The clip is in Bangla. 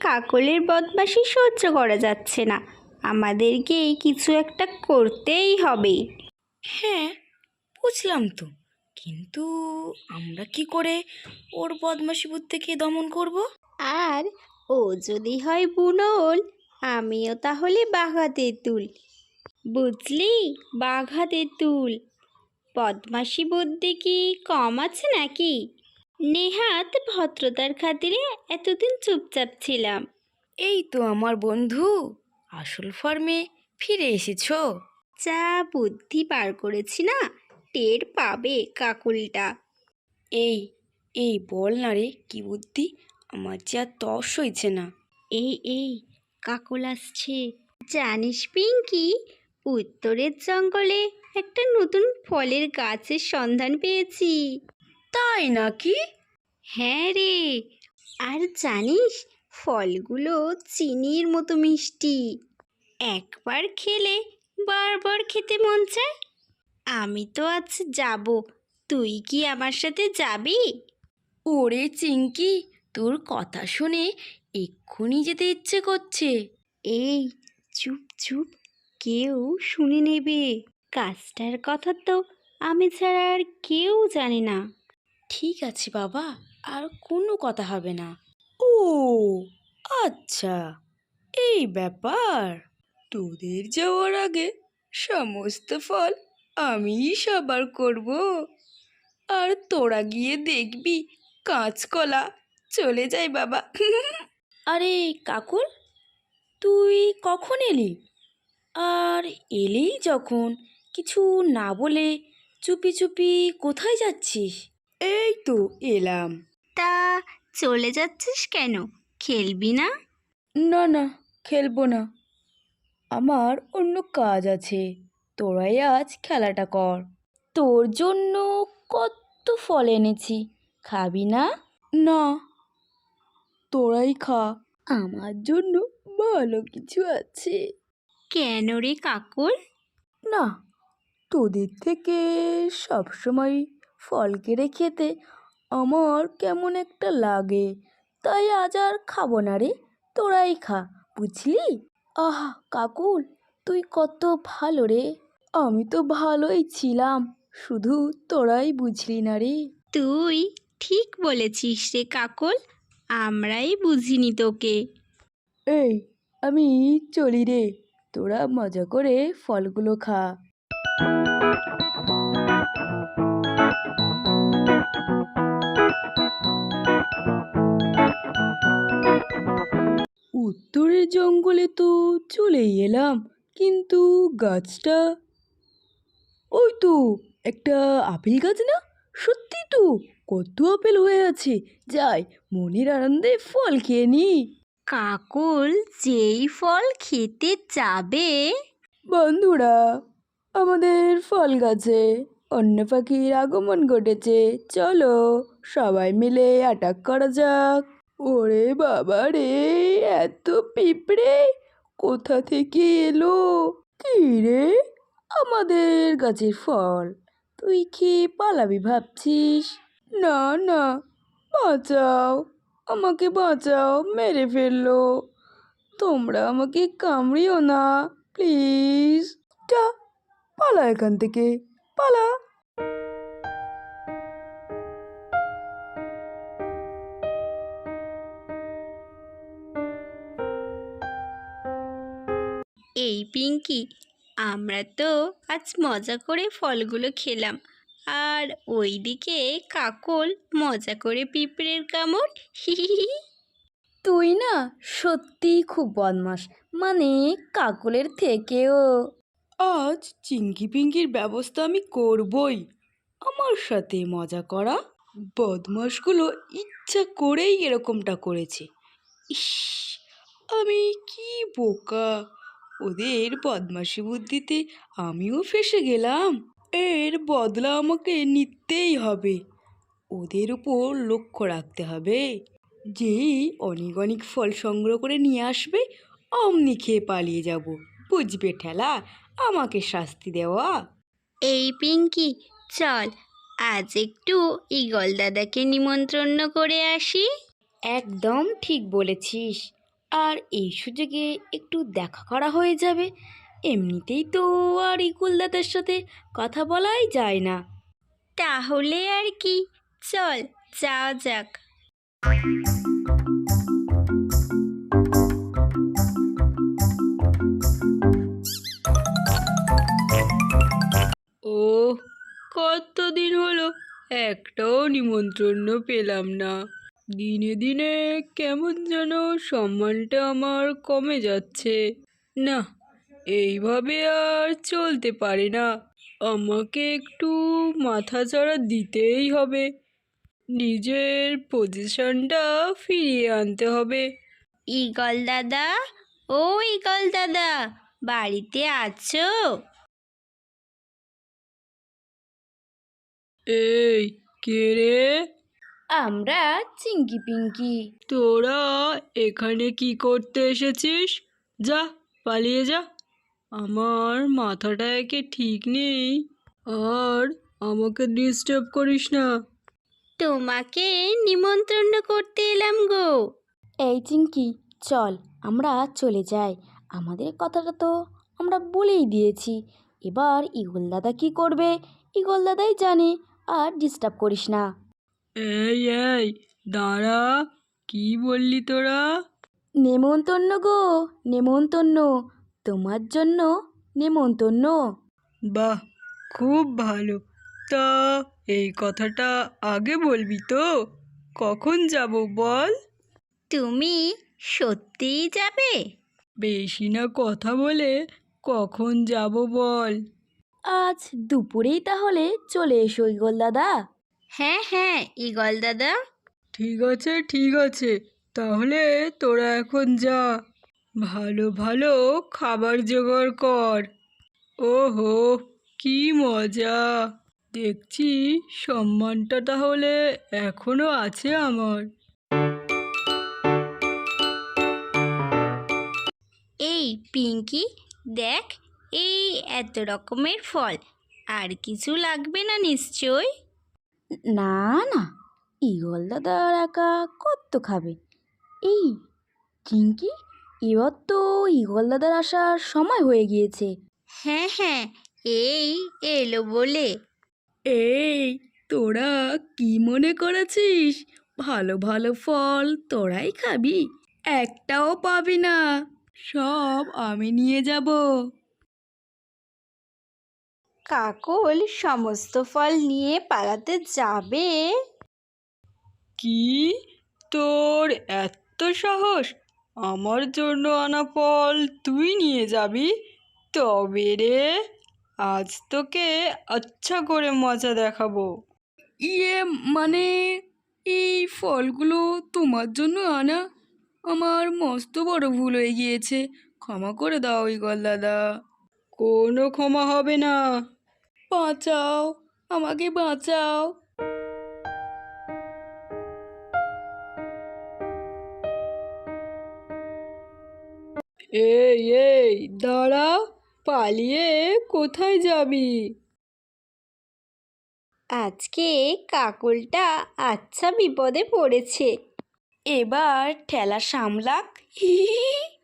কাকলের বদমাশি সহ্য করা যাচ্ছে না। আমাদেরকে এই কিছু একটা করতেই হবে। হ্যাঁ বুঝলাম তো। কিন্তু আমরা কি করে ওর বদমাশি বুদ্ধিকে দমন করব? আর ও যদি হয় বুনল আমিও তাহলে বাঘা তেঁতুল বুঝলি? বাঘা তেঁতুল বদমাসি বুদ্ধি কি কম আছে নাকি? নেহাত ভদ্রতার খাতিরে এতদিন চুপচাপ ছিলাম। এই তো আমার বন্ধু আসল ফর্মে ফিরে এসেছ। যা বুদ্ধি পার করেছি না টের পাবে কাকুলটা। এই এই বল না রে কি বুদ্ধি? আমার যে আর তস হয়েছে না। এই এই কাকল আসছে। জানিস পিঙ্কি উত্তরের জঙ্গলে একটা নতুন ফলের গাছের সন্ধান পেয়েছি। তাই নাকি? হ্যাঁ রে। আর জানিস ফলগুলো চিনির মতো মিষ্টি। একবার খেলে বারবার খেতে মন চায়। আমি তো আজ যাব। তুই কি আমার সাথে যাবি? ওরে চিঙ্কি তোর কথা শুনে এক্ষুনি যেতে ইচ্ছে করছে। এই চুপ চুপ। কেউ শুনে নেবে। কাজটার কথা তো আমি ছাড়া আর কেউ জানে না। ঠিক আছে বাবা আর কোনো কথা হবে না। ও আচ্ছা এই ব্যাপার। তোদের যাওয়ার আগে সমস্ত ফল আমিই সাবার করব। আর তোরা গিয়ে দেখবি কাঁচকলা চলে যায় বাবা। আরে কাকুল তুই কখন এলি? আর এলেই যখন কিছু না বলে চুপি চুপি কোথায় যাচ্ছিস? এই তো এলাম। তা চলে যাচ্ছিস কেন? খেলবি না? না না খেলব না। আমার অন্য কাজ আছে। তোরাই আজ খেলাটা কর। তোর জন্য কত ফল এনেছি। খাবি না? না। তোরাই খা। আমার জন্য ভালো কিছু আছে। কেন রে কাকুর? না তোদের থেকে সবসময় ফল কেড়ে খেতে আমার কেমন একটা লাগে। তাই আজ আর খাব না রে তোরাই খা বুঝলি? আহা কাকুল তুই কত ভালো রে। আমি তো ভালোই ছিলাম শুধু তোরাই বুঝলি না রে। তুই ঠিক বলেছিস রে কাকল আমরাই বুঝিনি তোকে। এই আমি চলি রে তোরা মজা করে ফলগুলো খা। উত্তরের জঙ্গলে তো চলেই এলাম কিন্তু গাছটা ওই তো একটা আপেল গাছ না? সত্যি তো কত আপেল হয়ে আছে। যাই মনের আনন্দে ফল খেয়ে নি। কাকল যেই ফল খেতে যাবে? বন্ধুরা আমাদের ফল গাছে অন্য পাখির আগমন ঘটেছে। চলো সবাই মিলে অ্যাটাক করা যাক। ওরে বাবা রে, এত পিঁপড়ে। কোথা থেকে এলো? কি রে? আমাদের গাছের ফল। তুই কি পালাবি ভাবছিস? না না, বাঁচাও। আমাকে বাঁচাও, মেরে ফেলল। তোমরা আমাকে কামড়িও না, প্লিজ। যা, পালা এখান থেকে, পালা। পিঙ্কি আমরা তো আজ মজা করে ফলগুলো খেলাম। আর ওইদিকে কাকল মজা করে পিঁপড়ের কামড়। হিহিহি। তুই না সত্যিই খুব বদমাস মানে কাকলের থেকেও। আজ চিঙ্কি পিঙ্কির ব্যবস্থা আমি করবই। আমার সাথে মজা করা বদমাসগুলো ইচ্ছা করেই এরকমটা করেছে। ইস আমি কি বোকা? ওদের বদমাসি বুদ্ধিতে আমিও ফেসে গেলাম। এর বদলা আমাকে নিতেই হবে। ওদের উপর লক্ষ্য রাখতে হবে। যেই অনেক অনেক ফল সংগ্রহ করে নিয়ে আসবে অমনি খেয়ে পালিয়ে যাব। বুঝবে ঠেলা আমাকে শাস্তি দেওয়া। এই পিঙ্কি চল আজ একটু ইগল দাদাকে নিমন্ত্রণ করে আসি। একদম ঠিক বলেছিস। আর এই সুযোগে একটু দেখা করা হয়ে যাবে। এমনিতেই তো আর ইকুলদাদের সাথে কথা বলাই যায় না। তাহলে আর কি চল যাওয়া যাক। ও কতদিন হলো একটাও নিমন্ত্রণ পেলাম না। দিনে দিনে কেমন যেন সম্মানটা আমার কমে যাচ্ছে। না এইভাবে আর চলতে পারে না। আমাকে একটু মাথাচাড়া দিতেই হবে। নিজের পজিশনটা ফিরিয়ে আনতে হবে। ইগল দাদা ও ইগল দাদা বাড়িতে আছো? এই কে রে? আমরা চিঙ্কি পিঙ্কি তোরা এখানে কি করতে এসেছিস? যা পালিয়ে যা। আমার মাথাটা একে ঠিক নেই। আর আমাকে ডিস্টার্ব করিস না। তোমাকে নিমন্ত্রণ করতে এলাম গো। এই চিঙ্কি চল আমরা চলে যাই। আমাদের কথাটা তো আমরা বলেই দিয়েছি। এবার ইগল দাদা কি করবে? ইগল দাদাই জানে আর ডিস্টার্ব করিস না। এই এই দাঁড়া কি বললি তোরা? নেমন্তন্ন গো নেমন্তন্ন। তোমার জন্য নেমন্তন্ন। বাহ খুব ভালো। তা এই কথাটা আগে বলবি তো? কখন যাব বল? তুমি সত্যিই যাবে? বেশি না কথা বলে কখন যাব বল? আজ দুপুরেই তাহলে চলে এসো ইগল দাদা। হ্যাঁ হ্যাঁ ইগল দাদা। ঠিক আছে ঠিক আছে। তাহলে তোরা এখন যা। ভালো ভালো খাবার জোগাড় কর। ওহো কি মজা। দেখছি সম্মানটা তাহলে এখনও আছে আমার। এই পিঙ্কি দেখ এই এত রকমের ফল। আর কিছু লাগবে না নিশ্চয় না না ইগল দাদার একা কত খাবে। এই চিঙ্কি এবার তো ইগল দাদার আসার সময় হয়ে গিয়েছে। হ্যাঁ হ্যাঁ এই এলো বলে। এই তোরা কি মনে করেছিস? ভালো ভালো ফল তোরাই খাবি একটাও পাবি না। সব আমি নিয়ে যাব। কাকল সমস্ত ফল নিয়ে পালাতে যাবে? কি? তোর এত সাহস! আমার জন্য আনা ফল তুই নিয়ে যাবি? তবে রে আজ তোকে আচ্ছা করে মজা দেখাবো। ইয়ে মানে এই ফলগুলো তোমার জন্য আনা? আমার মস্ত বড় ভুল হয়ে গিয়েছে। ক্ষমা করে দাও ইগল দাদা। কোনো ক্ষমা হবে না। বাঁচাও আমাকে বাঁচাও। এই এই দাঁড়া পালিয়ে কোথায় যাবি? আজকে কাকলটা আচ্ছা বিপদে পড়েছে। এবার ঠেলা সামলাক।